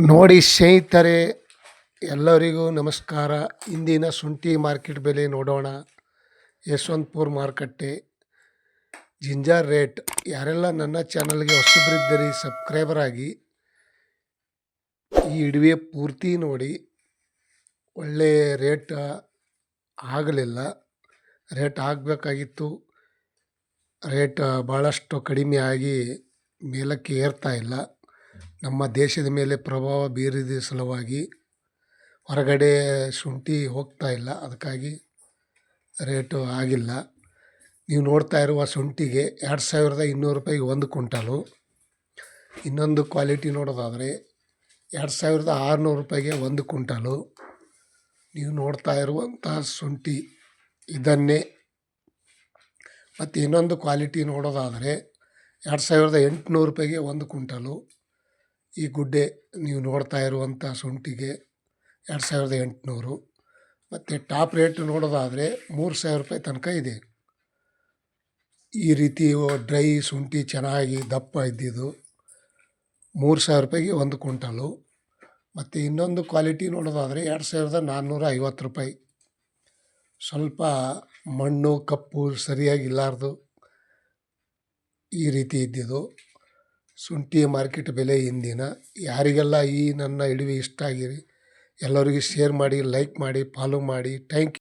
ನೋಡಿ ಸ್ನೇಹಿತರೆ, ಎಲ್ಲರಿಗೂ ನಮಸ್ಕಾರ. ಇಂದಿನ ಶುಂಠಿ ಮಾರ್ಕೆಟ್ ಬೆಲೆ ನೋಡೋಣ. ಯಶವಂತಪುರ ಮಾರುಕಟ್ಟೆ. Ginger rate. ಯಾರೆಲ್ಲ ನನ್ನ ಚಾನಲ್ಗೆ ಹೊಸಬರಿದ್ದರೆ, ಸಬ್ಸ್ಕ್ರೈಬರ್ ಆಗಿ. ಈ ಇಡುವೆ ಪೂರ್ತಿ ನೋಡಿ. ಒಳ್ಳೆ ರೇಟ್ ಆಗಲಿಲ್ಲ. ರೇಟ್ ಆಗಬೇಕಾಗಿತ್ತು. ರೇಟ್ ಭಾಳಷ್ಟು ಕಡಿಮೆ ಆಗಿ ಮೇಲಕ್ಕೆ ಏರ್ತಾ ಇಲ್ಲ. ನಮ್ಮ ದೇಶದ ಮೇಲೆ ಪ್ರಭಾವ ಬೀರಿದ ಸಲುವಾಗಿ ಹೊರಗಡೆ ಶುಂಠಿ ಹೋಗ್ತಾ ಇಲ್ಲ. ಅದಕ್ಕಾಗಿ ರೇಟು ಆಗಿಲ್ಲ. ನೀವು ನೋಡ್ತಾ ಇರುವ ಶುಂಠಿಗೆ ಎರಡು ಸಾವಿರದ ಇನ್ನೂರು ರೂಪಾಯಿಗೆ ಒಂದು ಕುಂಟಾಲು ಇನ್ನೊಂದು ಕ್ವಾಲಿಟಿ ನೋಡೋದಾದರೆ ಎರಡು ಸಾವಿರದ ಆರುನೂರು ರೂಪಾಯಿಗೆ ಒಂದು ಕುಂಟಾಲು ನೀವು ನೋಡ್ತಾ ಇರುವಂಥ ಶುಂಠಿ ಇದನ್ನೇ. ಮತ್ತು ಇನ್ನೊಂದು ಕ್ವಾಲಿಟಿ ನೋಡೋದಾದರೆ ಎರಡು ಸಾವಿರದ ಎಂಟುನೂರು ರೂಪಾಯಿಗೆ ಒಂದು ಕುಂಟಲು ಈ ಗುಡ್ಡೆ ನೀವು ನೋಡ್ತಾ ಇರುವಂಥ ಶುಂಠಿಗೆ ಎರಡು ಸಾವಿರದ ಎಂಟುನೂರು. ಮತ್ತು ಟಾಪ್ ರೇಟ್ ನೋಡೋದಾದರೆ ಮೂರು ಸಾವಿರ ರೂಪಾಯಿ ತನಕ ಇದೆ. ಈ ರೀತಿ ಡ್ರೈ ಶುಂಠಿ ಚೆನ್ನಾಗಿ ದಪ್ಪ ಇದ್ದಿದ್ದು ಮೂರು ಸಾವಿರ ರೂಪಾಯಿಗೆ ಒಂದು ಕ್ವಿಂಟಲು. ಮತ್ತು ಇನ್ನೊಂದು ಕ್ವಾಲಿಟಿ ನೋಡೋದಾದರೆ ಎರಡು ಸಾವಿರದ ನಾನ್ನೂರ ಐವತ್ತು ರೂಪಾಯಿ. ಸ್ವಲ್ಪ ಮಣ್ಣು, ಕಪ್ಪು ಸರಿಯಾಗಿ ಇಲ್ಲಾರ್ದು ಈ ರೀತಿ ಇದ್ದಿದ್ದು. ಶುಂಠಿ ಮಾರ್ಕೆಟ್ ಬೆಲೆ ಇಂದಿನ ಯಾರಿಗೆಲ್ಲ ಈ ನನ್ನ ಇಡುವೆ ಇಷ್ಟ ಆಗಿರಿ, ಎಲ್ಲರಿಗೂ ಶೇರ್ ಮಾಡಿ ಲೈಕ್ ಮಾಡಿ ಫಾಲೋ ಮಾಡಿ ಥ್ಯಾಂಕ್ ಯು